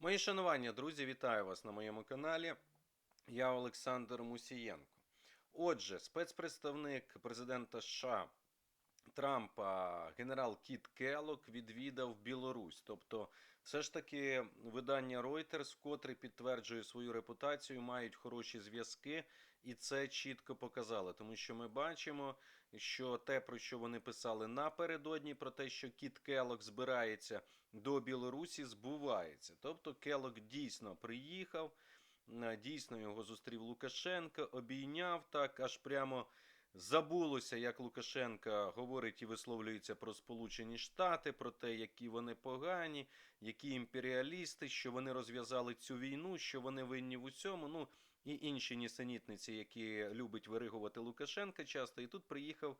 Мої шанування, друзі, вітаю вас на моєму каналі. Я Олександр Мусієнко. Отже, спецпредставник президента США Трампа генерал Кіт Келок, відвідав Білорусь. Тобто, все ж таки, видання Reuters, вкотре підтверджує свою репутацію, мають хороші зв'язки, і це чітко показали. Тому що ми бачимо, що те, про що вони писали напередодні, про те, що Кіт Келок збирається до Білорусі, збувається. Тобто Келок дійсно приїхав. е, Дійсно його зустрів Лукашенко, обійняв так, аж прямо забулося, як Лукашенка говорить і висловлюється про Сполучені Штати, про те, які вони погані, які імперіалісти, що вони розв'язали цю війну, що вони винні в усьому. Ну і інші нісенітниці, які любить виригувати Лукашенка часто. І тут приїхав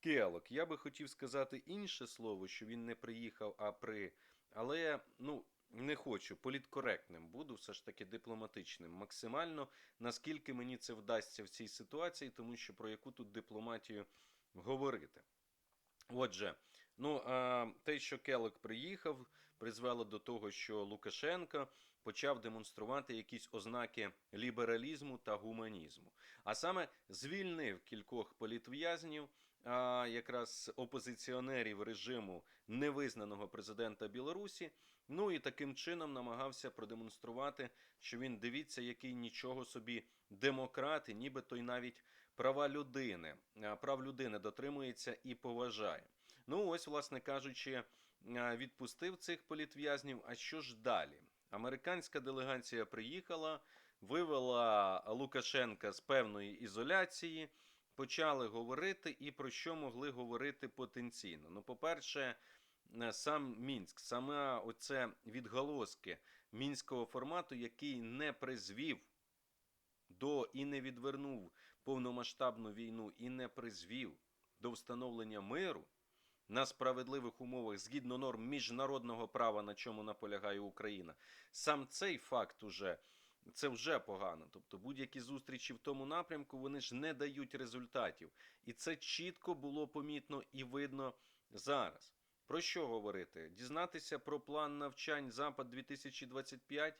Келок. Я би хотів сказати інше слово, що він не приїхав, а при. Але ну. Не хочу, політкоректним буду, все ж таки дипломатичним, максимально, наскільки мені це вдасться в цій ситуації, тому що про яку тут дипломатію говорити. Отже, ну те, що Келек приїхав, призвело до того, що Лукашенко почав демонструвати якісь ознаки лібералізму та гуманізму. А саме звільнив кількох політв'язнів, а, якраз опозиціонерів режиму невизнаного президента Білорусі. Ну і таким чином намагався продемонструвати, що він дивіться, який нічого собі демократ, і нібито й навіть права людини, прав людини дотримується і поважає. Ну, ось, власне кажучи, відпустив цих політв'язнів. А що ж далі? Американська делегація приїхала, вивела Лукашенка з певної ізоляції, почали говорити і про що могли говорити потенційно. Ну, по-перше, сам Мінськ, саме оце відголоски мінського формату, який не призвів до і не відвернув повномасштабну війну, і не призвів до встановлення миру на справедливих умовах згідно норм міжнародного права, на чому наполягає Україна. Сам цей факт уже. Це вже погано. Тобто будь-які зустрічі в тому напрямку вони ж не дають результатів. І це чітко було помітно і видно зараз. Про що говорити? Дізнатися про план навчань Запад 2025?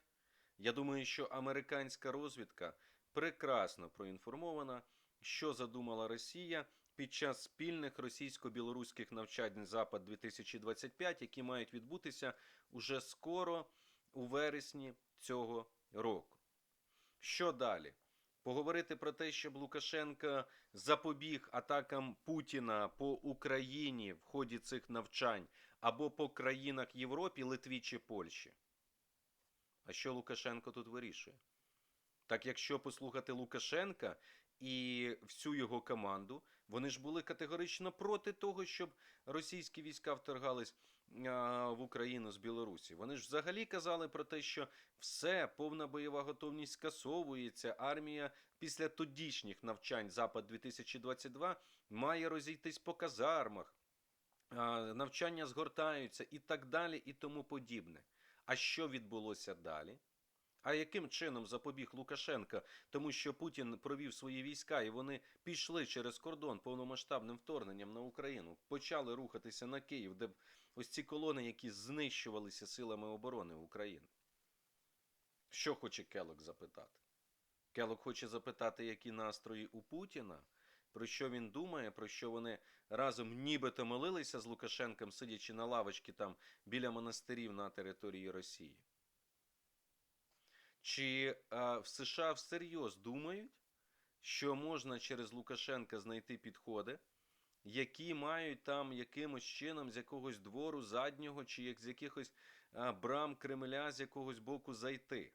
Я думаю, що американська розвідка прекрасно проінформована, що задумала Росія під час спільних російсько-білоруських навчань Запад 2025, які мають відбутися уже скоро у вересні цього року. Що далі? Поговорити про те, щоб Лукашенко запобіг атакам Путіна по Україні в ході цих навчань або по країнах Європі, Литві чи Польщі. А що Лукашенко тут вирішує? Так якщо послухати Лукашенка і всю його команду, вони ж були категорично проти того, щоб російські війська вторгались в Україну з Білорусі. Вони ж взагалі казали про те, що все, повна бойова готовність скасовується. Армія після тодішніх навчань Запад 2022 має розійтись по казармах, навчання згортаються і так далі, і тому подібне. А що відбулося далі? А яким чином запобіг Лукашенка, тому що Путін провів свої війська і вони пішли через кордон повномасштабним вторгненням на Україну, почали рухатися на Київ, де ось ці колони, які знищувалися силами оборони України. Що хоче Келок запитати? Келок хоче запитати, які настрої у Путіна, про що він думає, про що вони разом нібито молилися з Лукашенком, сидячи на лавочці там біля монастирів на території Росії. Чи а, в США всерйоз думають, що можна через Лукашенка знайти підходи, які мають там якимось чином з якогось двору заднього, чи як з якихось а, брам Кремля з якогось боку зайти?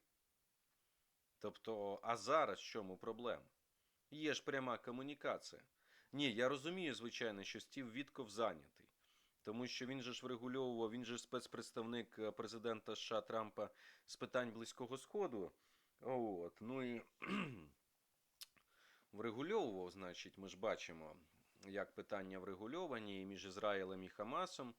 Тобто, а зараз в чому проблема? Є ж пряма комунікація. Ні, я розумію, звичайно, що Стів Вітков зайнятий. Тому що він же ж врегульовував, він же спецпредставник е, президента США Трампа з питань Близького Сходу. От, ну і врегульовував, значить, ми ж бачимо, як питання врегульовані між Ізраїлем і Хамасом.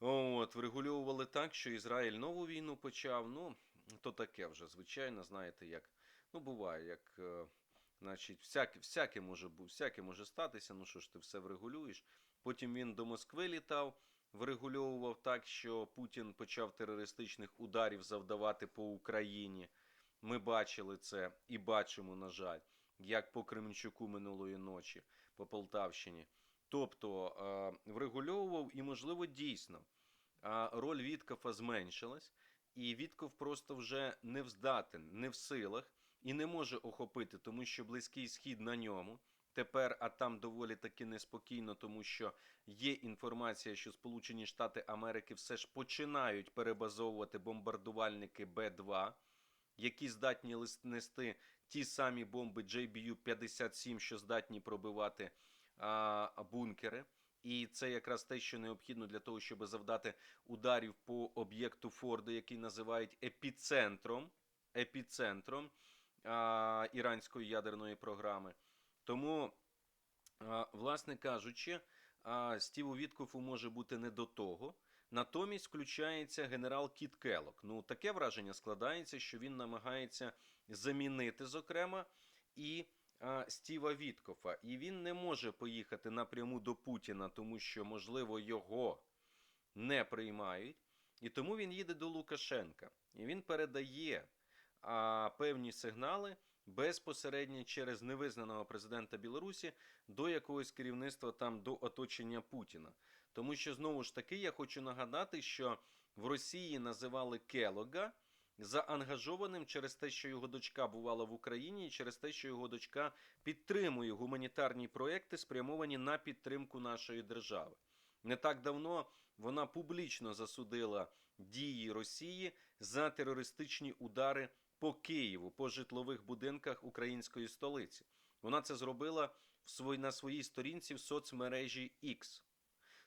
От, врегульовували так, що Ізраїль нову війну почав. Ну, то таке вже, звичайно, знаєте, як. Ну, буває, як. е, Значить, всяке, всяке може всяке може статися, ну що ж ти все врегулюєш. Потім він до Москви літав, врегульовував так, що Путін почав терористичних ударів завдавати по Україні. Ми бачили це і бачимо, на жаль, як по Кременчуку минулої ночі, по Полтавщині. Тобто е, врегульовував і, можливо, дійсно роль Віткофа зменшилась, і Вітков просто вже не вздатен, не в силах і не може охопити, тому що Близький Схід на ньому. Тепер, а там доволі таки неспокійно, тому що є інформація, що Сполучені Штати Америки все ж починають перебазовувати бомбардувальники Б-2, які здатні нести ті самі бомби JBU-57, що здатні пробивати а, бункери. І це якраз те, що необхідно для того, щоб завдати ударів по об'єкту Форда, який називають епіцентром, епіцентром а, іранської ядерної програми. Тому, власне кажучи, Стіву Віткофу може бути не до того. Натомість включається генерал Кіт Келок. Ну, таке враження складається, що він намагається замінити, зокрема, і а, Стіва Віткофа. І він не може поїхати напряму до Путіна, тому що, можливо, його не приймають. І тому він їде до Лукашенка. І він передає а, певні сигнали безпосередньо через невизнаного президента Білорусі до якогось керівництва там до оточення Путіна. Тому що знову ж таки я хочу нагадати, що в Росії називали Келога заангажованим через те, що його дочка бувала в Україні, і через те, що його дочка підтримує гуманітарні проекти, спрямовані на підтримку нашої держави. Не так давно вона публічно засудила дії Росії за терористичні удари по Києву, по житлових будинках української столиці. Вона це зробила на своїй сторінці в соцмережі X.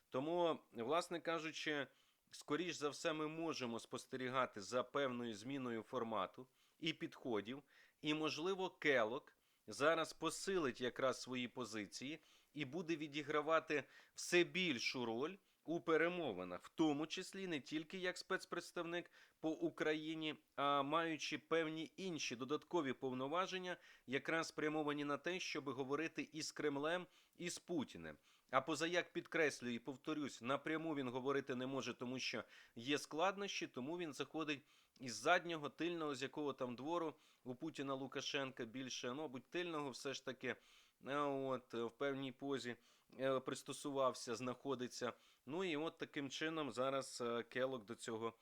Тому, власне кажучи, скоріш за все, ми можемо спостерігати за певною зміною формату і підходів, і, можливо, Келок зараз посилить якраз свої позиції і буде відігравати все більшу роль у перемовинах, в тому числі не тільки як спецпредставник по Україні, а маючи певні інші додаткові повноваження, якраз спрямовані на те, щоб говорити і з Кремлем, і з Путіним. А позаяк підкреслюю і повторюсь, напряму він говорити не може, тому що є складнощі, тому він заходить із заднього, тильного, з якого там двору у Путіна Лукашенка більше, ну, тильного все ж таки е, от, в певній позі е, пристосувався, знаходиться. Ну і от таким чином зараз е, Келок до цього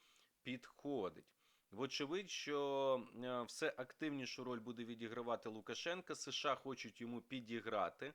підходить. Вочевидь, що е, все активнішу роль буде відігравати Лукашенка. США хочуть йому підіграти.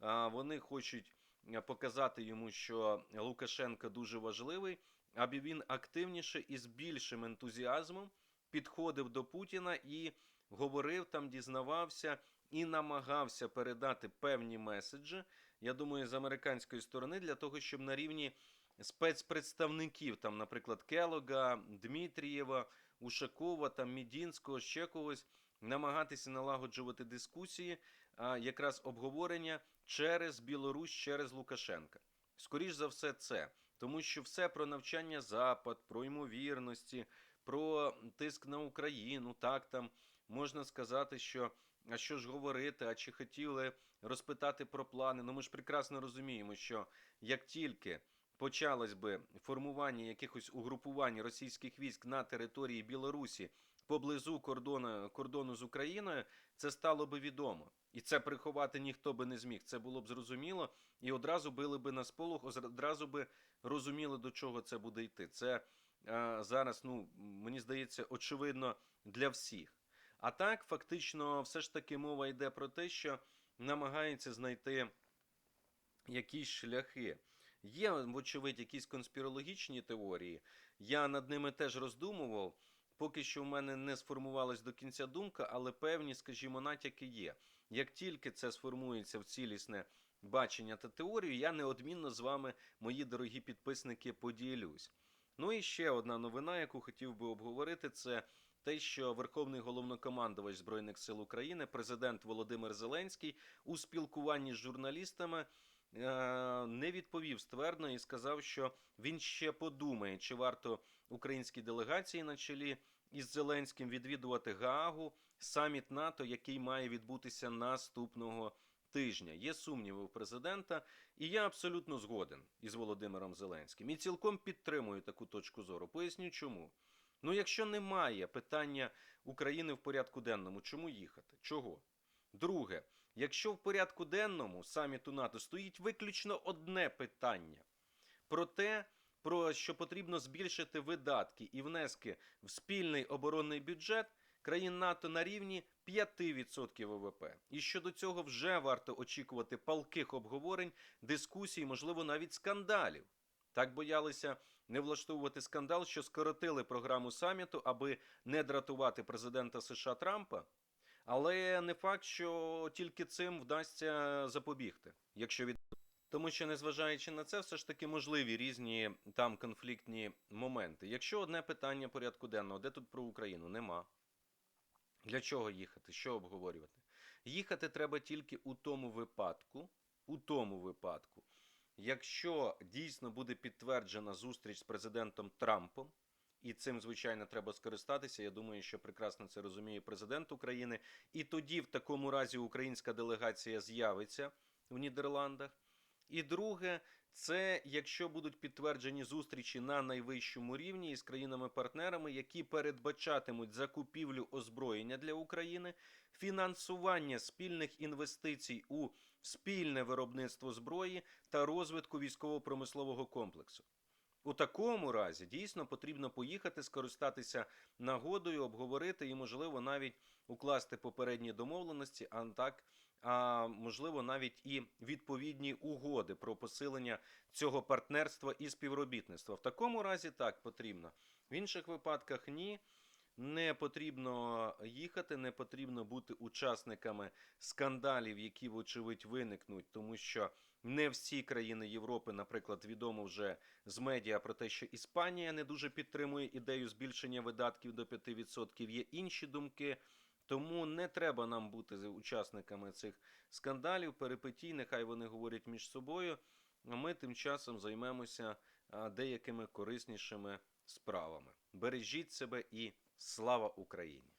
А, Вони хочуть е, показати йому, що Лукашенко дуже важливий, аби він активніше і з більшим ентузіазмом підходив до Путіна і говорив там, дізнавався і намагався передати певні меседжі. Я думаю, з американської сторони для того, щоб на рівні спецпредставників, там, наприклад, Келога, Дмитрієва, Ушакова, там Мідінського, ще когось, намагатися налагоджувати дискусії, а, якраз обговорення через Білорусь, через Лукашенка. Скоріш за все, це. Тому що все про навчання Запад, про ймовірності, про тиск на Україну, так там можна сказати, що а що ж говорити, а чи хотіли розпитати про плани. Ну ми ж прекрасно розуміємо, що як тільки почалось би формування якихось угрупувань російських військ на території Білорусі поблизу кордону, кордону з Україною, це стало би відомо. І це приховати ніхто би не зміг. Це було б зрозуміло, і одразу били би на сполох, одразу би розуміли, до чого це буде йти. Це е, зараз, ну мені здається, очевидно для всіх. А так, фактично, все ж таки мова йде про те, що намагається знайти якісь шляхи. Є, вочевидь, якісь конспірологічні теорії. Я над ними теж роздумував. Поки що в мене не сформувалась до кінця думка, але певні, скажімо, натяки є. Як тільки це сформується в цілісне бачення та теорію, я неодмінно з вами, мої дорогі підписники, поділюсь. Ну і ще одна новина, яку хотів би обговорити, це те, що Верховний головнокомандувач Збройних сил України, президент Володимир Зеленський, у спілкуванні з журналістами е, не відповів ствердно і сказав, що він ще подумає, чи варто українській делегації на чолі із Зеленським відвідувати Гаагу, саміт НАТО, який має відбутися наступного тижня є сумніви у президента, і я абсолютно згоден із Володимиром Зеленським. І цілком підтримую таку точку зору. Поясню чому. Ну, якщо немає питання України в порядку денному, чому їхати? Чого? Друге, якщо в порядку денному саміту НАТО стоїть виключно одне питання про те, про що потрібно збільшити видатки і внески в спільний оборонний бюджет країн НАТО на рівні 5% ВВП. І щодо цього вже варто очікувати палких обговорень, дискусій, можливо, навіть скандалів. Так боялися не влаштовувати скандал, що скоротили програму саміту, аби не дратувати президента США Трампа. Але не факт, що тільки цим вдасться запобігти, якщо від тому що, незважаючи на це, все ж таки можливі різні там конфліктні моменти. Якщо одне питання порядку денного, де тут про Україну? Нема. Для чого їхати? Що обговорювати? Їхати треба тільки у тому випадку, у тому випадку, якщо дійсно буде підтверджена зустріч з президентом Трампом, і цим, звичайно, треба скористатися. Я думаю, що прекрасно це розуміє президент України. І тоді, в такому разі, українська делегація з'явиться в Нідерландах. І друге, це якщо будуть підтверджені зустрічі на найвищому рівні із країнами-партнерами, які передбачатимуть закупівлю озброєння для України, фінансування спільних інвестицій у спільне виробництво зброї та розвитку військово-промислового комплексу. У такому разі дійсно потрібно поїхати, скористатися нагодою, обговорити і, можливо, навіть укласти попередні домовленості, а так, а можливо, навіть і відповідні угоди про посилення цього партнерства і співробітництва. В такому разі так потрібно. В інших випадках ні. Не потрібно їхати, не потрібно бути учасниками скандалів, які, вочевидь, виникнуть, тому що не всі країни Європи, наприклад, відомо вже з медіа про те, що Іспанія не дуже підтримує ідею збільшення видатків до 5%. Є інші думки. Тому не треба нам бути учасниками цих скандалів, перипетій, нехай вони говорять між собою. А ми тим часом займемося деякими кориснішими справами. Бережіть себе і слава Україні!